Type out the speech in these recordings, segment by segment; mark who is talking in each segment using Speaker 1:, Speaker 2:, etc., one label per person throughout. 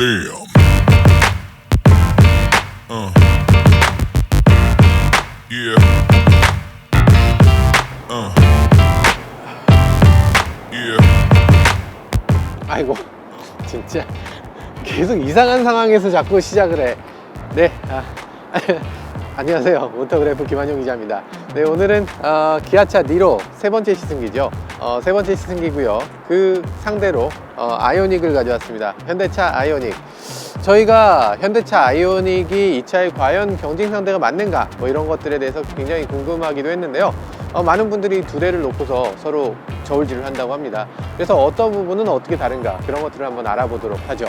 Speaker 1: Damn. Uh. Yeah. Uh. Yeah.
Speaker 2: 아이고 진짜 계속 이상한 상황에서 자꾸 시작을 해. 네. 아, 안녕하세요. 오토그래프 김한용 기자입니다. 네, 오늘은 어, 기아차 니로 세 번째 시승기죠. 어, 세 번째 시승기고요. 그 상대로 어, 아이오닉을 가져왔습니다. 현대차 아이오닉. 저희가 현대차 아이오닉이 이 차의 과연 경쟁 상대가 맞는가 뭐 이런 것들에 대해서 굉장히 궁금하기도 했는데요. 어, 많은 분들이 두 대를 놓고서 서로 저울질을 한다고 합니다. 그래서 어떤 부분은 어떻게 다른가 그런 것들을 한번 알아보도록 하죠.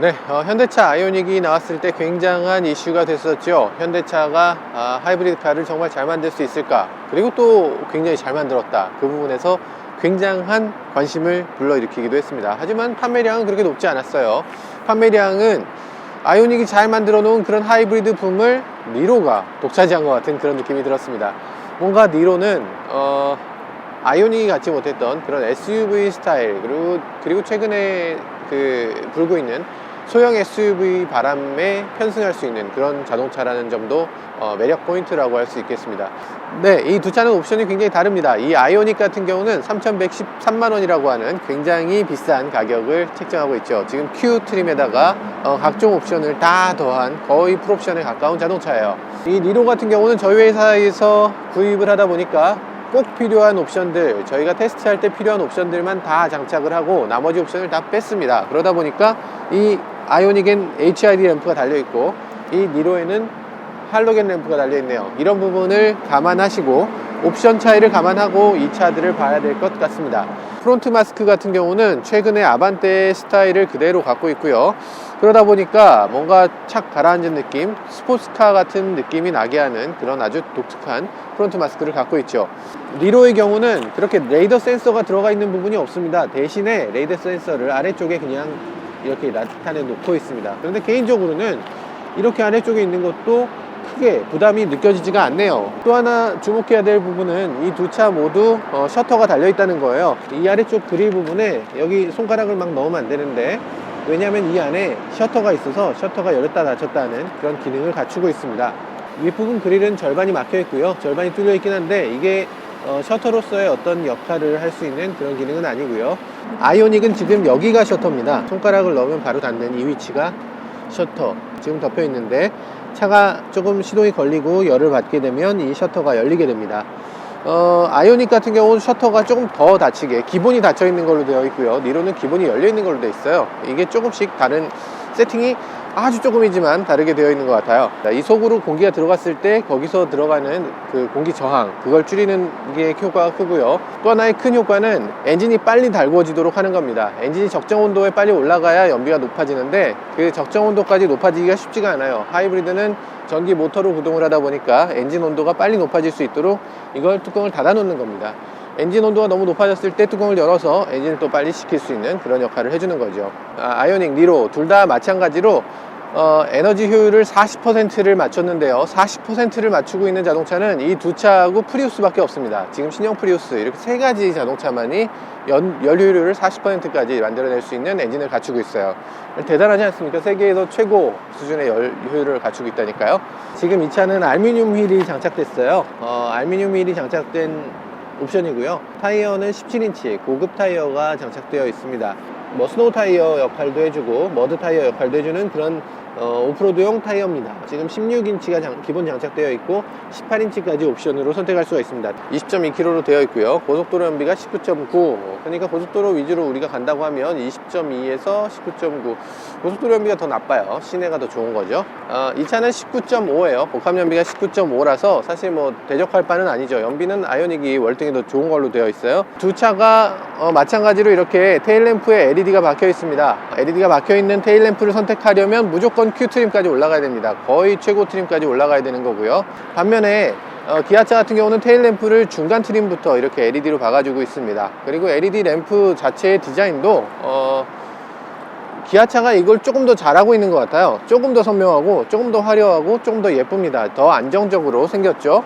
Speaker 2: 네, 어, 현대차 아이오닉이 나왔을 때 굉장한 이슈가 됐었죠. 현대차가 아, 하이브리드 카를 정말 잘 만들 수 있을까? 그리고 또 굉장히 잘 만들었다. 그 부분에서 굉장한 관심을 불러일으키기도 했습니다. 하지만 판매량은 그렇게 높지 않았어요. 판매량은 아이오닉이 잘 만들어 놓은 그런 하이브리드 붐을 니로가 독차지한 것 같은 그런 느낌이 들었습니다. 뭔가 니로는 어, 아이오닉이 갖지 못했던 그런 SUV 스타일 그리고 그리고 최근에 그 불고 있는 소형 SUV 바람에 편승할 수 있는 그런 자동차라는 점도 어, 매력 포인트라고 할 수 있겠습니다. 네, 이 두 차는 옵션이 굉장히 다릅니다. 이 아이오닉 같은 경우는 3,113만 원이라고 하는 굉장히 비싼 가격을 책정하고 있죠. 지금 Q 트림에다가 어, 각종 옵션을 다 더한 거의 풀옵션에 가까운 자동차예요. 이 니로 같은 경우는 저희 회사에서 구입을 하다 보니까 꼭 필요한 옵션들 저희가 테스트할 때 필요한 옵션들만 다 장착을 하고 나머지 옵션을 다 뺐습니다 그러다 보니까 이 아이오닉엔 HID 램프가 달려 있고 이 니로에는 할로겐 램프가 달려 있네요. 이런 부분을 감안하시고 옵션 차이를 감안하고 이 차들을 봐야 될 것 같습니다. 프론트 마스크 같은 경우는 최근에 아반떼 스타일을 그대로 갖고 있고요. 그러다 보니까 뭔가 착 가라앉은 느낌 스포츠카 같은 느낌이 나게 하는 그런 아주 독특한 프론트 마스크를 갖고 있죠. 리로의 경우는 그렇게 레이더 센서가 들어가 있는 부분이 없습니다. 대신에 레이더 센서를 아래쪽에 그냥 이렇게 나타내 놓고 있습니다. 그런데 개인적으로는 이렇게 아래쪽에 있는 것도 크게 부담이 느껴지지가 않네요. 또 하나 주목해야 될 부분은 이 두 차 모두 어, 셔터가 달려 있다는 거예요. 이 아래쪽 그릴 부분에 여기 손가락을 막 넣으면 안 되는데 왜냐하면 이 안에 셔터가 있어서 셔터가 열렸다 닫혔다 하는 그런 기능을 갖추고 있습니다. 윗부분 그릴은 절반이 막혀 있고요. 절반이 뚫려 있긴 한데 이게 어, 셔터로서의 어떤 역할을 할 수 있는 그런 기능은 아니고요. 아이오닉은 지금 여기가 셔터입니다. 손가락을 넣으면 바로 닿는 이 위치가 셔터. 지금 덮여 있는데 차가 조금 시동이 걸리고 열을 받게 되면 이 셔터가 열리게 됩니다. 어, 아이오닉 같은 경우는 셔터가 조금 더 닫히게 기본이 닫혀 있는 걸로 되어 있고요. 니로는 기본이 열려 있는 걸로 되어 있어요. 이게 조금씩 다른 세팅이 아주 조금이지만 다르게 되어 있는 것 같아요. 자, 이 속으로 공기가 들어갔을 때 거기서 들어가는 그 공기 저항 그걸 줄이는 게 효과가 크고요. 또 하나의 큰 효과는 엔진이 빨리 달구어지도록 하는 겁니다. 엔진이 적정 온도에 빨리 올라가야 연비가 높아지는데 그 적정 온도까지 높아지기가 쉽지가 않아요. 하이브리드는 전기 모터로 구동을 하다 보니까 엔진 온도가 빨리 높아질 수 있도록 이걸 뚜껑을 닫아 놓는 겁니다. 엔진 온도가 너무 높아졌을 때 뚜껑을 열어서 엔진을 또 빨리 식힐 수 있는 그런 역할을 해주는 거죠. 아, 이오닉 니로 둘 다 마찬가지로 어, 에너지 효율을 40%를 맞췄는데요. 40%를 맞추고 있는 자동차는 이 두 차하고 프리우스밖에 없습니다. 지금 신형 프리우스 이렇게 세 가지 자동차만이 연, 연료율을 40%까지 만들어낼 수 있는 엔진을 갖추고 있어요. 대단하지 않습니까? 세계에서 최고 수준의 열 효율을 갖추고 있다니까요. 지금 이 차는 알루미늄 휠이 장착됐어요. 어, 알루미늄 휠이 장착된 옵션이고요. 타이어는 17인치 고급 타이어가 장착되어 있습니다 뭐 스노우 타이어 역할도 해주고 머드 타이어 역할도 해주는 그런 어, 오프로드용 타이어입니다. 지금 16인치가 장, 기본 장착되어 있고 18인치까지 옵션으로 선택할 수가 있습니다. 20.2km로 되어 있고요. 고속도로 연비가 19.9 그러니까 고속도로 위주로 우리가 간다고 하면 20.2에서 19.9 고속도로 연비가 더 나빠요. 시내가 더 좋은 거죠. 어, 이 차는 19.5에요. 복합 연비가 19.5라서 사실 뭐 대적할 바는 아니죠. 연비는 아이오닉이 월등히 더 좋은 걸로 되어 있어요. 두 차가 어, 마찬가지로 이렇게 테일램프에 LED가 박혀 있습니다. LED가 박혀 있는 테일램프를 선택하려면 무조건 Q 트림까지 올라가야 됩니다 거의 최고 트림까지 올라가야 되는 거고요 반면에 어, 기아차 같은 경우는 테일 램프를 중간 트림부터 이렇게 LED로 박아주고 있습니다 그리고 LED 램프 자체의 디자인도 어, 기아차가 이걸 조금 더 잘하고 있는 것 같아요. 조금 더 선명하고 조금 더 화려하고 조금 더 예쁩니다. 더 안정적으로 생겼죠.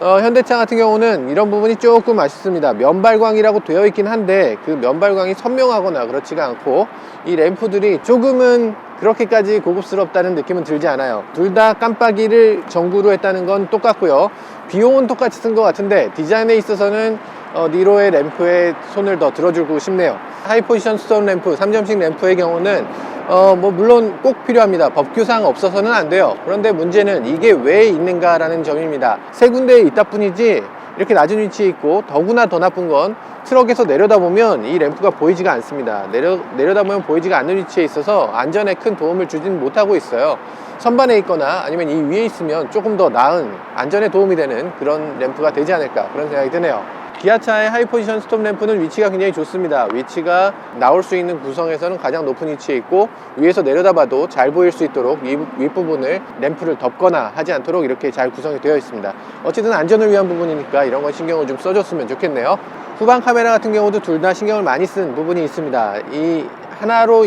Speaker 2: 어, 현대차 같은 경우는 이런 부분이 조금 아쉽습니다. 면발광이라고 되어 있긴 한데 그 면발광이 선명하거나 그렇지가 않고 이 램프들이 조금은 그렇게까지 고급스럽다는 느낌은 들지 않아요. 둘 다 깜빡이를 전구로 했다는 건 똑같고요. 비용은 똑같이 쓴 것 같은데 디자인에 있어서는 어, 니로의 램프에 손을 더 들어주고 싶네요. 하이 포지션 스톤 램프, 3점식 램프의 경우는 어, 뭐 물론 꼭 필요합니다. 법규상 없어서는 안 돼요. 그런데 문제는 이게 왜 있는가 라는 점입니다. 세 군데에 있다 뿐이지 이렇게 낮은 위치에 있고 더구나 더 나쁜 건 트럭에서 내려다보면 이 램프가 보이지가 않습니다. 내려, 내려다보면 보이지가 않는 위치에 있어서 안전에 큰 도움을 주진 못하고 있어요. 선반에 있거나 아니면 이 위에 있으면 조금 더 나은 안전에 도움이 되는 그런 램프가 되지 않을까 그런 생각이 드네요. 기아차의 하이 포지션 스톱 램프는 위치가 굉장히 좋습니다. 위치가 나올 수 있는 구성에서는 가장 높은 위치에 있고 위에서 내려다봐도 잘 보일 수 있도록 위, 윗부분을 램프를 덮거나 하지 않도록 이렇게 잘 구성이 되어 있습니다. 어쨌든 안전을 위한 부분이니까 이런 건 신경을 좀 써줬으면 좋겠네요. 후방 카메라 같은 경우도 둘 다 신경을 많이 쓴 부분이 있습니다. 이 하나로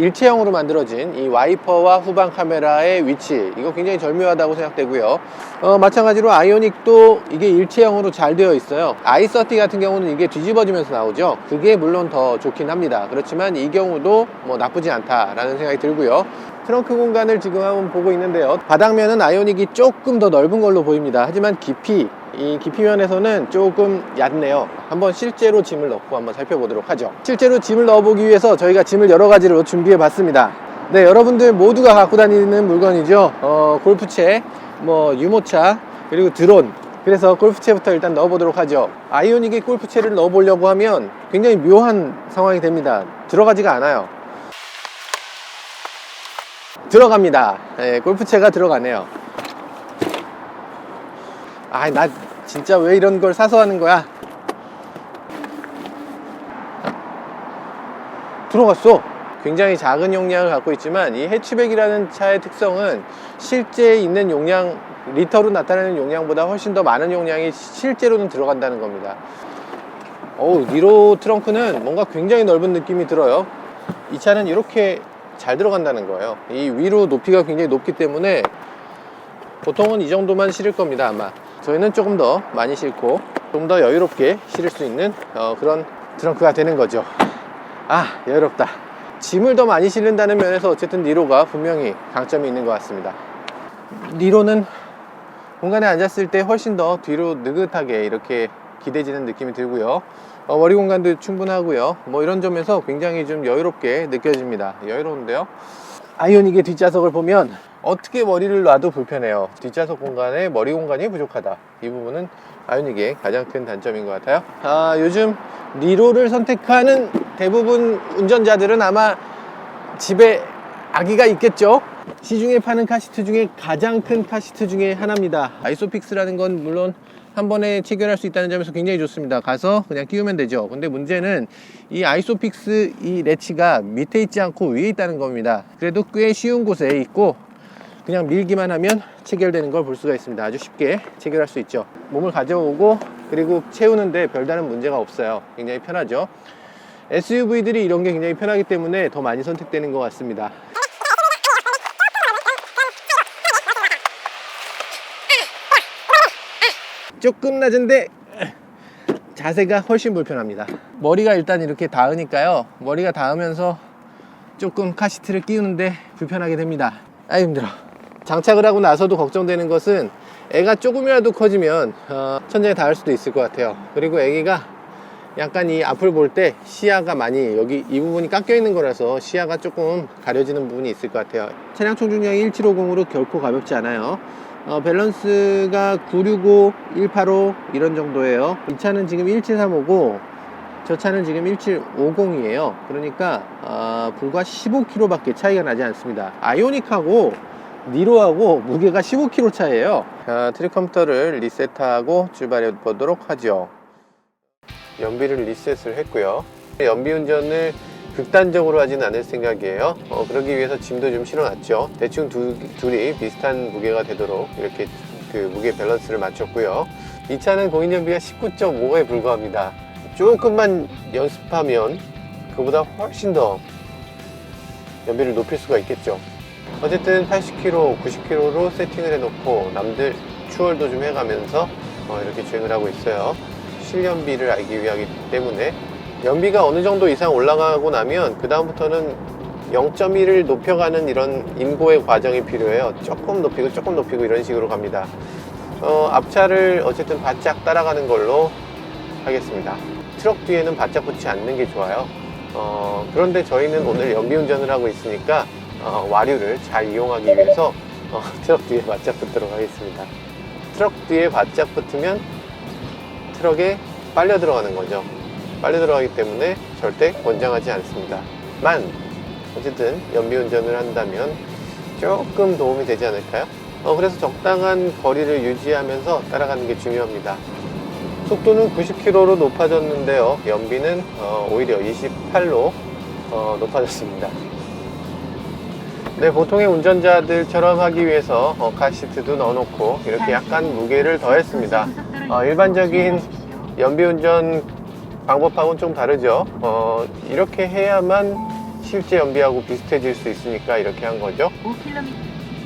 Speaker 2: 일체형으로 만들어진 이 와이퍼와 후방 카메라의 위치 이거 굉장히 절묘하다고 생각되고요. 어, 마찬가지로 아이오닉도 이게 일체형으로 잘 되어 있어요. i30 같은 경우는 이게 뒤집어지면서 나오죠. 그게 물론 더 좋긴 합니다. 그렇지만 이 경우도 뭐 나쁘지 않다라는 생각이 들고요. 트렁크 공간을 지금 한번 보고 있는데요. 바닥면은 아이오닉이 조금 더 넓은 걸로 보입니다. 하지만 깊이 이 깊이면에서는 조금 얕네요. 한번 실제로 짐을 넣고 한번 살펴보도록 하죠. 실제로 짐을 넣어보기 위해서 저희가 짐을 여러 가지로 준비해 봤습니다. 네 여러분들 모두가 갖고 다니는 물건이죠. 어, 골프채 뭐 유모차 그리고 드론. 그래서 골프채부터 일단 넣어보도록 하죠. 아이오닉의 골프채를 넣어보려고 하면 굉장히 묘한 상황이 됩니다. 들어가지가 않아요. 들어갑니다. 네, 골프채가 들어가네요 아, 나 진짜 왜 이런 걸 사서 하는 거야? 들어갔어. 굉장히 작은 용량을 갖고 있지만 이 해치백이라는 차의 특성은 실제 있는 용량, 리터로 나타내는 용량보다 훨씬 더 많은 용량이 실제로는 들어간다는 겁니다. 어우, 니로 트렁크는 뭔가 굉장히 넓은 느낌이 들어요. 이 차는 이렇게 잘 들어간다는 거예요. 이 위로 높이가 굉장히 높기 때문에 보통은 이 정도만 실을 겁니다, 아마. 저희는 조금 더 많이 싣고 좀 더 여유롭게 실을 수 있는 어, 그런 트렁크가 되는 거죠. 아 여유롭다. 짐을 더 많이 실는다는 면에서 어쨌든 니로가 분명히 강점이 있는 것 같습니다. 니로는 공간에 앉았을 때 훨씬 더 뒤로 느긋하게 이렇게 기대지는 느낌이 들고요. 어, 머리 공간도 충분하고요. 뭐 이런 점에서 굉장히 좀 여유롭게 느껴집니다. 여유로운데요. 아이오닉의 뒷좌석을 보면 어떻게 머리를 놔도 불편해요 뒷좌석 공간에 머리 공간이 부족하다 이 부분은 아이오닉의 가장 큰 단점인 것 같아요 아, 요즘 리로를 선택하는 대부분 운전자들은 아마 집에 아기가 있겠죠 시중에 파는 카시트 중에 가장 큰 카시트 중에 하나입니다 아이소픽스라는 건 물론 한 번에 체결할 수 있다는 점에서 굉장히 좋습니다. 가서 그냥 끼우면 되죠. 근데 문제는 이 아이소픽스 이 레치가 밑에 있지 않고 위에 있다는 겁니다. 그래도 꽤 쉬운 곳에 있고 그냥 밀기만 하면 체결되는 걸 볼 수가 있습니다. 아주 쉽게 체결할 수 있죠. 몸을 가져오고 그리고 채우는데 별다른 문제가 없어요. 굉장히 편하죠. SUV들이 이런 게 굉장히 편하기 때문에 더 많이 선택되는 것 같습니다. 조금 낮은데 자세가 훨씬 불편합니다. 머리가 일단 이렇게 닿으니까요. 머리가 닿으면서 조금 카시트를 끼우는데 불편하게 됩니다. 아 힘들어. 장착을 하고 나서도 걱정되는 것은 애가 조금이라도 커지면 어, 천장에 닿을 수도 있을 것 같아요. 그리고 애기가 약간 이 앞을 볼 때 시야가 많이 여기 이 부분이 깎여 있는 거라서 시야가 조금 가려지는 부분이 있을 것 같아요. 차량 총중량이 1750으로 결코 가볍지 않아요. 어, 밸런스가 965, 185 이런 정도예요. 이 차는 지금 1735고 저 차는 지금 1750이에요. 그러니까 어, 불과 15kg밖에 차이가 나지 않습니다. 아이오닉하고 니로하고 무게가 15kg 차이에요. 자, 트리 컴퓨터를 리셋하고 출발해 보도록 하죠. 연비를 리셋을 했고요. 연비 운전을 극단적으로 하진 않을 생각이에요. 어, 그러기 위해서 짐도 좀 실어놨죠. 대충 두, 둘이 비슷한 무게가 되도록 이렇게 그 무게 밸런스를 맞췄고요. 이 차는 공인 연비가 19.5에 불과합니다. 조금만 연습하면 그보다 훨씬 더 연비를 높일 수가 있겠죠. 어쨌든 80km, 90km로 세팅을 해놓고 남들 추월도 좀 해가면서 어, 이렇게 주행을 하고 있어요. 실연비를 알기 위하기 때문에 연비가 어느 정도 이상 올라가고 나면 그 다음부터는 0.1을 높여가는 이런 인고의 과정이 필요해요. 조금 높이고 조금 높이고 이런 식으로 갑니다. 어, 앞차를 어쨌든 바짝 따라가는 걸로 하겠습니다. 트럭 뒤에는 바짝 붙지 않는 게 좋아요. 어, 그런데 저희는 오늘 연비 운전을 하고 있으니까 어, 와류를 잘 이용하기 위해서 어, 트럭 뒤에 바짝 붙도록 하겠습니다. 트럭 뒤에 바짝 붙으면 트럭에 빨려 들어가는 거죠. 빨려 들어가기 때문에 절대 권장하지 않습니다. 만 어쨌든 연비 운전을 한다면 조금 도움이 되지 않을까요? 어, 그래서 적당한 거리를 유지하면서 따라가는 게 중요합니다. 속도는 90km로 높아졌는데요. 연비는 어, 오히려 28로 어, 높아졌습니다. 네, 보통의 운전자들처럼 하기 위해서 어, 카시트도 넣어놓고 이렇게 약간 무게를 더했습니다. 어, 일반적인 연비 운전 방법하고는 좀 다르죠. 어, 이렇게 해야만 실제 연비하고 비슷해질 수 있으니까 이렇게 한 거죠.
Speaker 1: 5km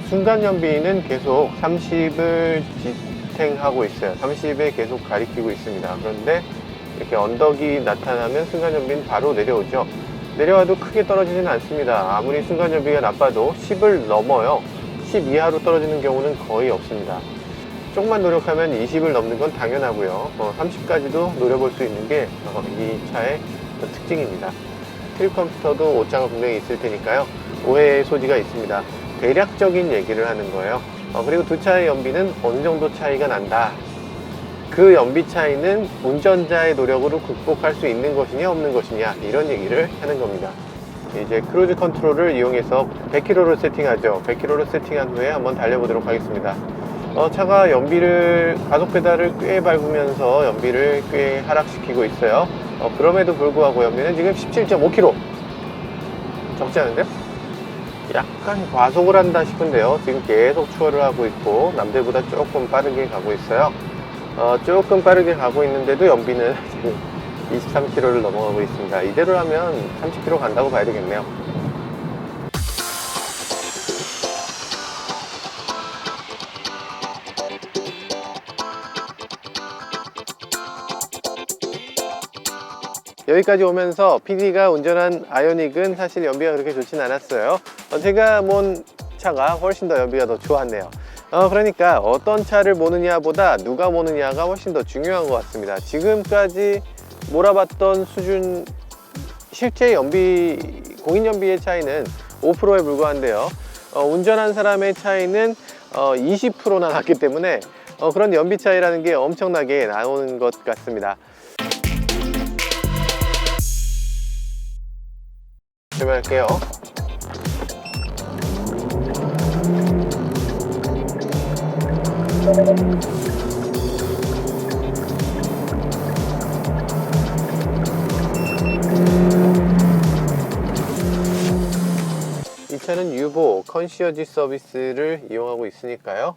Speaker 2: 순간 연비는 계속 30을 지탱하고 있어요. 30에 계속 가리키고 있습니다. 그런데 이렇게 언덕이 나타나면 순간 연비는 바로 내려오죠. 내려와도 크게 떨어지지는 않습니다. 아무리 순간 연비가 나빠도 10을 넘어요. 10 이하로 떨어지는 경우는 거의 없습니다. 조금만 노력하면 20을 넘는 건 당연하고요. 30까지도 노려볼 수 있는 게 이 차의 특징입니다. 트립 컴퓨터도 오차가 분명히 있을 테니까요. 오해의 소지가 있습니다. 대략적인 얘기를 하는 거예요. 어, 그리고 두 차의 연비는 어느 정도 차이가 난다. 그 연비 차이는 운전자의 노력으로 극복할 수 있는 것이냐 없는 것이냐 이런 얘기를 하는 겁니다. 이제 크루즈 컨트롤을 이용해서 100km로 세팅하죠. 100km로 세팅한 후에 한번 달려보도록 하겠습니다. 어, 차가 연비를 가속 페달을 꽤 밟으면서 연비를 꽤 하락시키고 있어요. 어, 그럼에도 불구하고 연비는 지금 17.5km 적지 않은데요? 약간 과속을 한다 싶은데요. 지금 계속 추월을 하고 있고 남들보다 조금 빠르게 가고 있어요. 어, 조금 빠르게 가고 있는데도 연비는 지금 23km를 넘어가고 있습니다. 이대로 하면 30km 간다고 봐야 되겠네요. 여기까지 오면서 PD가 운전한 아이오닉은 사실 연비가 그렇게 좋진 않았어요. 어, 제가 몬 차가 훨씬 더 연비가 더 좋았네요. 어, 그러니까 어떤 차를 모느냐보다 누가 모느냐가 훨씬 더 중요한 것 같습니다. 지금까지 몰아봤던 수준 실제 연비 공인 연비의 차이는 5%에 불과한데요. 어, 운전한 사람의 차이는 어, 20%나 났기 때문에 어, 그런 연비 차이라는 게 엄청나게 나오는 것 같습니다. 출발할게요. 이 차는 유보 컨시어지 서비스를 이용하고 있으니까요.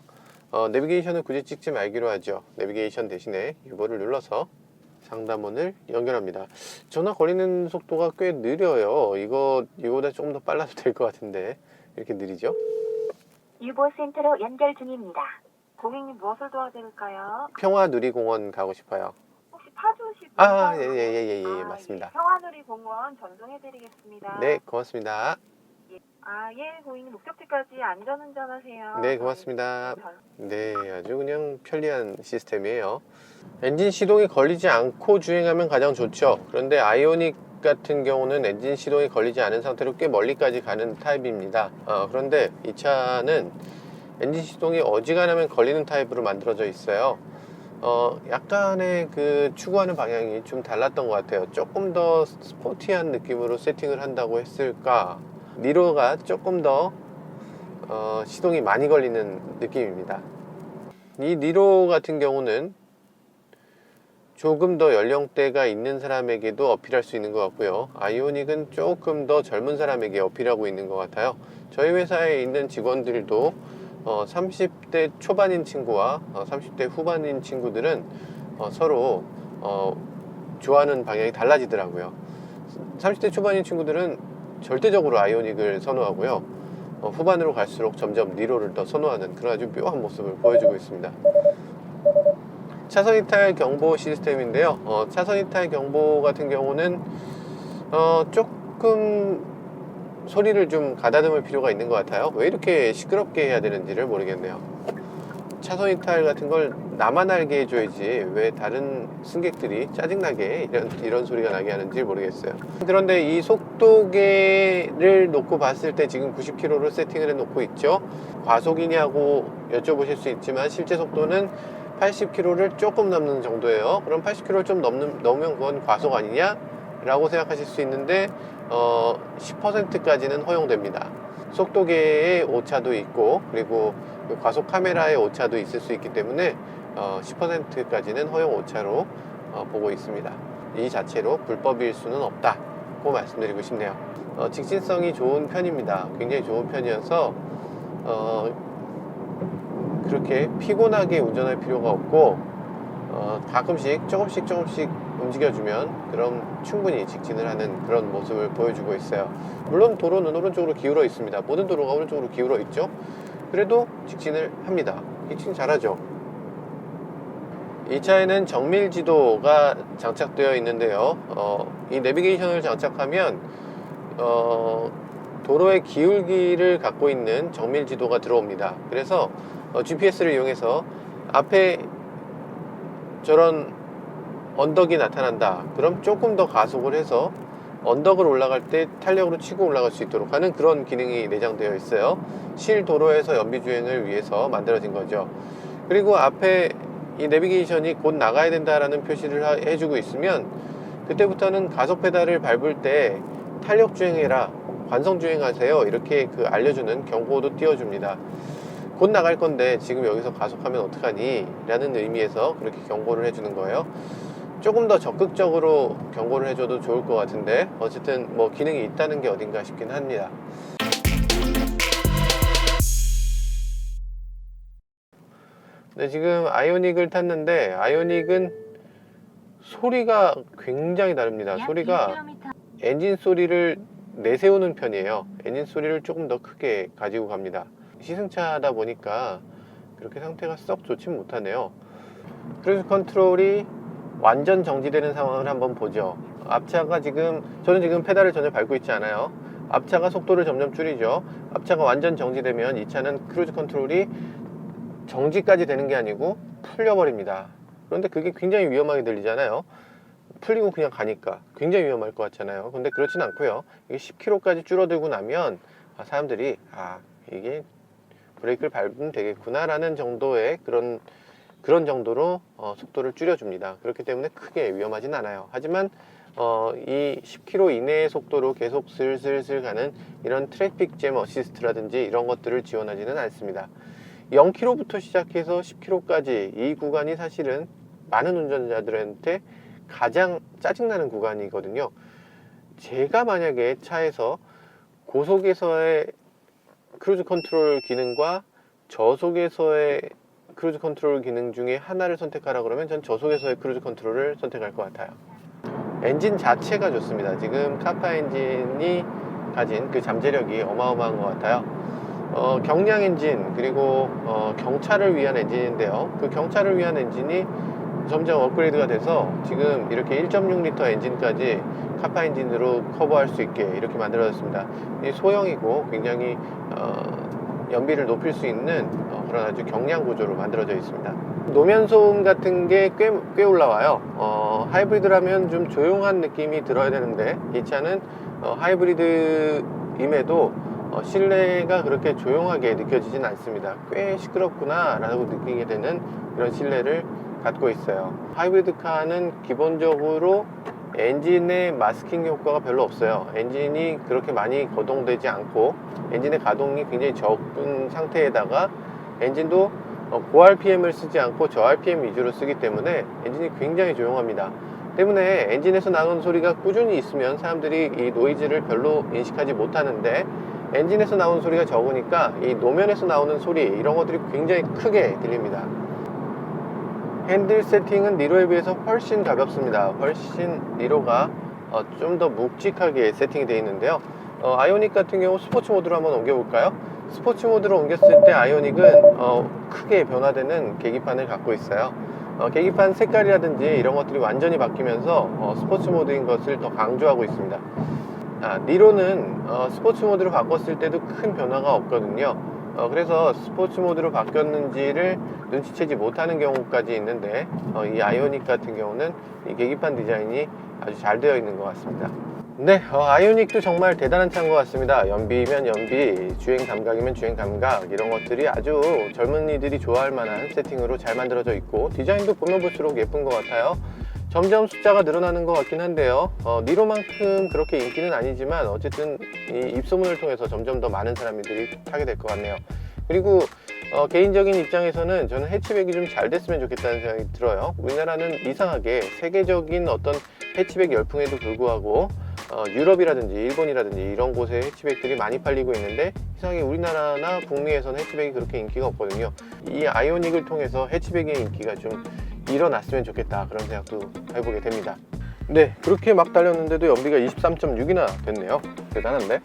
Speaker 2: 어, 내비게이션을 굳이 찍지 말기로 하죠. 내비게이션 대신에 유보를 눌러서 상담원을 연결합니다. 전화 걸리는 속도가 꽤 느려요. 이거 이거보다 조금 더 빨라도 될 것 같은데 이렇게 느리죠?
Speaker 1: 유보센터로 연결 중입니다. 고객님 무엇을 도와드릴까요?
Speaker 2: 평화누리공원 가고 싶어요.
Speaker 1: 혹시 파주시
Speaker 2: 아, 예, 예, 예, 예, 예,
Speaker 1: 아,
Speaker 2: 맞습니다.
Speaker 1: 평화누리 공원 전송해드리겠습니다.
Speaker 2: 네, 고맙습니다.
Speaker 1: 아, 예, 고객님 목적지까지 안전운전하세요.
Speaker 2: 네, 고맙습니다.
Speaker 1: 전-
Speaker 2: 네, 아주 그냥 편리한 시스템이에요. 엔진 시동이 걸리지 않고 주행하면 가장 좋죠. 그런데 아이오닉 같은 경우는 엔진 시동이 걸리지 않은 상태로 꽤 멀리까지 가는 타입입니다. 어, 그런데 이 차는 엔진 시동이 어지간하면 걸리는 타입으로 만들어져 있어요. 어, 약간의 그 추구하는 방향이 좀 달랐던 것 같아요. 조금 더 스포티한 느낌으로 세팅을 한다고 했을까? 니로가 조금 더 어, 시동이 많이 걸리는 느낌입니다. 이 니로 같은 경우는 조금 더 연령대가 있는 사람에게도 어필할 수 있는 것 같고요. 아이오닉은 조금 더 젊은 사람에게 어필하고 있는 것 같아요. 저희 회사에 있는 직원들도 어, 30대 초반인 친구와 어, 30대 후반인 친구들은 어, 서로 어, 좋아하는 방향이 달라지더라고요. 30대 초반인 친구들은 절대적으로 아이오닉을 선호하고요. 어, 후반으로 갈수록 점점 니로를 더 선호하는 그런 아주 묘한 모습을 보여주고 있습니다. 차선 이탈 경보 시스템인데요. 어, 차선 이탈 경보 같은 경우는 어, 조금 소리를 좀 가다듬을 필요가 있는 것 같아요. 왜 이렇게 시끄럽게 해야 되는지를 모르겠네요. 차선 이탈 같은 걸 나만 알게 해줘야지 왜 다른 승객들이 짜증나게 이런, 이런 소리가 나게 하는지 모르겠어요. 그런데 이 속도계를 놓고 봤을 때 지금 90km로 세팅을 해 놓고 있죠. 과속이냐고 여쭤보실 수 있지만 실제 속도는 80km를 조금 넘는 정도예요. 그럼 80km를 좀 넘는, 넘으면 그건 과속 아니냐? 라고 생각하실 수 있는데 어, 10%까지는 허용됩니다. 속도계의 오차도 있고 그리고 그 과속 카메라의 오차도 있을 수 있기 때문에 어, 10%까지는 허용 오차로 어, 보고 있습니다. 이 자체로 불법일 수는 없다고 말씀드리고 싶네요. 어, 직진성이 좋은 편입니다. 굉장히 좋은 편이어서 어, 그렇게 피곤하게 운전할 필요가 없고 어, 가끔씩 조금씩 조금씩 움직여주면 그럼 충분히 직진을 하는 그런 모습을 보여주고 있어요. 물론 도로는 오른쪽으로 기울어 있습니다. 모든 도로가 오른쪽으로 기울어 있죠. 그래도 직진을 합니다. 직진 잘하죠. 이 차에는 정밀 지도가 장착되어 있는데요. 어, 이 내비게이션을 장착하면 어, 도로의 기울기를 갖고 있는 정밀 지도가 들어옵니다. 그래서 어, GPS를 이용해서 앞에 저런 언덕이 나타난다. 그럼 조금 더 가속을 해서 언덕을 올라갈 때 탄력으로 치고 올라갈 수 있도록 하는 그런 기능이 내장되어 있어요. 실도로에서 연비주행을 위해서 만들어진 거죠. 그리고 앞에 이 내비게이션이 곧 나가야 된다라는 표시를 하- 해주고 있으면 그때부터는 가속 페달을 밟을 때 탄력 주행해라, 관성 주행하세요. 이렇게 그 알려주는 경고도 띄워줍니다. 곧 나갈 건데 지금 여기서 가속하면 어떡하니? 라는 의미에서 그렇게 경고를 해주는 거예요. 조금 더 적극적으로 경고를 해줘도 좋을 것 같은데 어쨌든 뭐 기능이 있다는 게 어딘가 싶긴 합니다. 네, 지금 아이오닉을 탔는데 아이오닉은 소리가 굉장히 다릅니다. 소리가 엔진 소리를 내세우는 편이에요. 엔진 소리를 조금 더 크게 가지고 갑니다. 시승차다 보니까 그렇게 상태가 썩 좋진 못하네요. 크루즈 컨트롤이 완전 정지되는 상황을 한번 보죠. 앞차가 지금 저는 지금 페달을 전혀 밟고 있지 않아요. 앞차가 속도를 점점 줄이죠. 앞차가 완전 정지되면 이 차는 크루즈 컨트롤이 정지까지 되는 게 아니고 풀려버립니다. 그런데 그게 굉장히 위험하게 들리잖아요. 풀리고 그냥 가니까 굉장히 위험할 것 같잖아요. 근데 그렇진 않고요. 이게 10km까지 줄어들고 나면 아, 사람들이 아 이게 브레이크를 밟으면 되겠구나라는 정도의 그런 그런 정도로 어, 속도를 줄여줍니다. 그렇기 때문에 크게 위험하진 않아요. 하지만 어, 이 10km 이내의 속도로 계속 슬슬슬 가는 이런 트래픽 잼 어시스트라든지 이런 것들을 지원하지는 않습니다. 0km부터 시작해서 10km까지 이 구간이 사실은 많은 운전자들한테 가장 짜증나는 구간이거든요. 제가 만약에 차에서 고속에서의 크루즈 컨트롤 기능과 저속에서의 크루즈 컨트롤 기능 중에 하나를 선택하라 그러면 전 저속에서의 크루즈 컨트롤을 선택할 것 같아요. 엔진 자체가 좋습니다. 지금 카파 엔진이 가진 그 잠재력이 어마어마한 것 같아요. 어, 경량 엔진 그리고 어, 경차를 위한 엔진인데요. 그 경차를 위한 엔진이 점점 업그레이드가 돼서 지금 이렇게 1.6L 엔진까지 카파 엔진으로 커버할 수 있게 이렇게 만들어졌습니다. 이 소형이고 굉장히 어, 연비를 높일 수 있는 어, 그런 아주 경량 구조로 만들어져 있습니다. 노면 소음 같은 게 꽤 꽤 올라와요. 어, 하이브리드라면 좀 조용한 느낌이 들어야 되는데 이 차는 어, 하이브리드임에도 어, 실내가 그렇게 조용하게 느껴지진 않습니다. 꽤 시끄럽구나 라고 느끼게 되는 그런 실내를 갖고 있어요. 하이브리드 카는 기본적으로 엔진의 마스킹 효과가 별로 없어요. 엔진이 그렇게 많이 거동되지 않고 엔진의 가동이 굉장히 적은 상태에다가 엔진도 어, 고 RPM을 쓰지 않고 저 RPM 위주로 쓰기 때문에 엔진이 굉장히 조용합니다. 때문에 엔진에서 나오는 소리가 꾸준히 있으면 사람들이 이 노이즈를 별로 인식하지 못하는데 엔진에서 나오는 소리가 적으니까 이 노면에서 나오는 소리 이런 것들이 굉장히 크게 들립니다. 핸들 세팅은 니로에 비해서 훨씬 가볍습니다. 훨씬 니로가 어, 좀더 묵직하게 세팅이 되어 있는데요. 어, 아이오닉 같은 경우 스포츠 모드로 한번 옮겨볼까요? 스포츠 모드로 옮겼을 때 아이오닉은 어, 크게 변화되는 계기판을 갖고 있어요. 어, 계기판 색깔이라든지 이런 것들이 완전히 바뀌면서 어, 스포츠 모드인 것을 더 강조하고 있습니다. 아, 니로는 어, 스포츠 모드로 바꿨을 때도 큰 변화가 없거든요. 어, 그래서 스포츠 모드로 바뀌었는지를 눈치채지 못하는 경우까지 있는데 어, 이 아이오닉 같은 경우는 이 계기판 디자인이 아주 잘 되어 있는 것 같습니다. 네, 어, 아이오닉도 정말 대단한 차인 것 같습니다. 연비면 연비, 주행 감각이면 주행 감각 이런 것들이 아주 젊은이들이 좋아할 만한 세팅으로 잘 만들어져 있고 디자인도 보면 볼수록 예쁜 것 같아요. 점점 숫자가 늘어나는 것 같긴 한데요. 어, 니로만큼 그렇게 인기는 아니지만 어쨌든 이 입소문을 통해서 점점 더 많은 사람들이 타게 될 것 같네요. 그리고 어, 개인적인 입장에서는 저는 해치백이 좀 잘 됐으면 좋겠다는 생각이 들어요. 우리나라는 이상하게 세계적인 어떤 해치백 열풍에도 불구하고 어, 유럽이라든지 일본이라든지 이런 곳에 해치백들이 많이 팔리고 있는데 이상하게 우리나라나 북미에서는 해치백이 그렇게 인기가 없거든요. 이 아이오닉을 통해서 해치백의 인기가 좀 일어났으면 좋겠다 그런 생각도 해보게 됩니다. 네, 그렇게 막 달렸는데도 연비가 23.6이나 됐네요. 대단한데?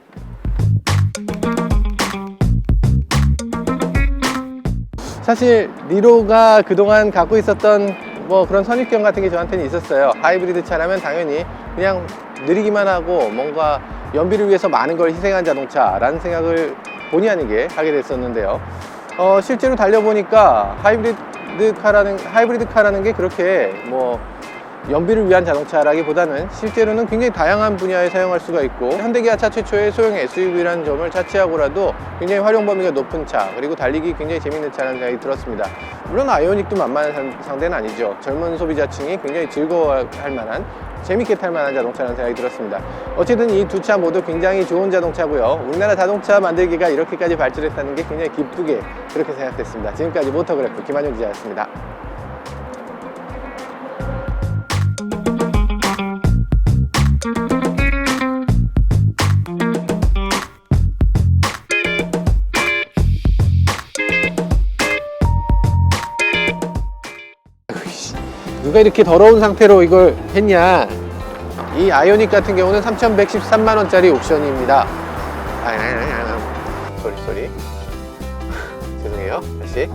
Speaker 2: 사실 니로가 그동안 갖고 있었던 뭐 그런 선입견 같은 게 저한테는 있었어요. 하이브리드 차라면 당연히 그냥 느리기만 하고 뭔가 연비를 위해서 많은 걸 희생한 자동차라는 생각을 본의 아니게 하게 됐었는데요. 어, 실제로 달려보니까 하이브리드 카라는 하이브리드 카라는 게 그렇게 뭐 연비를 위한 자동차라기보다는 실제로는 굉장히 다양한 분야에 사용할 수가 있고 현대기아차 최초의 소형 SUV라는 점을 차치하고라도 굉장히 활용 범위가 높은 차 그리고 달리기 굉장히 재밌는 차라는 생각이 들었습니다. 물론 아이오닉도 만만한 상- 상대는 아니죠. 젊은 소비자층이 굉장히 즐거워할 만한 재밌게 탈 만한 자동차라는 생각이 들었습니다. 어쨌든 이 두 차 모두 굉장히 좋은 자동차고요. 우리나라 자동차 만들기가 이렇게까지 발전했다는 게 굉장히 기쁘게 그렇게 생각됐습니다. 지금까지 모터그래프 김한용 기자였습니다 누가 이렇게 더러운 상태로 이걸 했냐? 이 아이오닉 같은 경우는 3113만원짜리 옵션입니다. 아, 쏘리 쏘리. 죄송해요. 다시.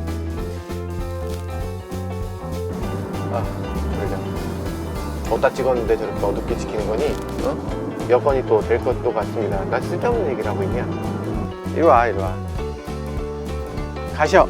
Speaker 2: 아 어디다 찍었는데 저렇게 어둡게 찍히는 거니? 어? 여건이 또 될 것도 같습니다. 나 쓸데없는 얘기를 하고 있냐? 이리 와 이리 와. 가셔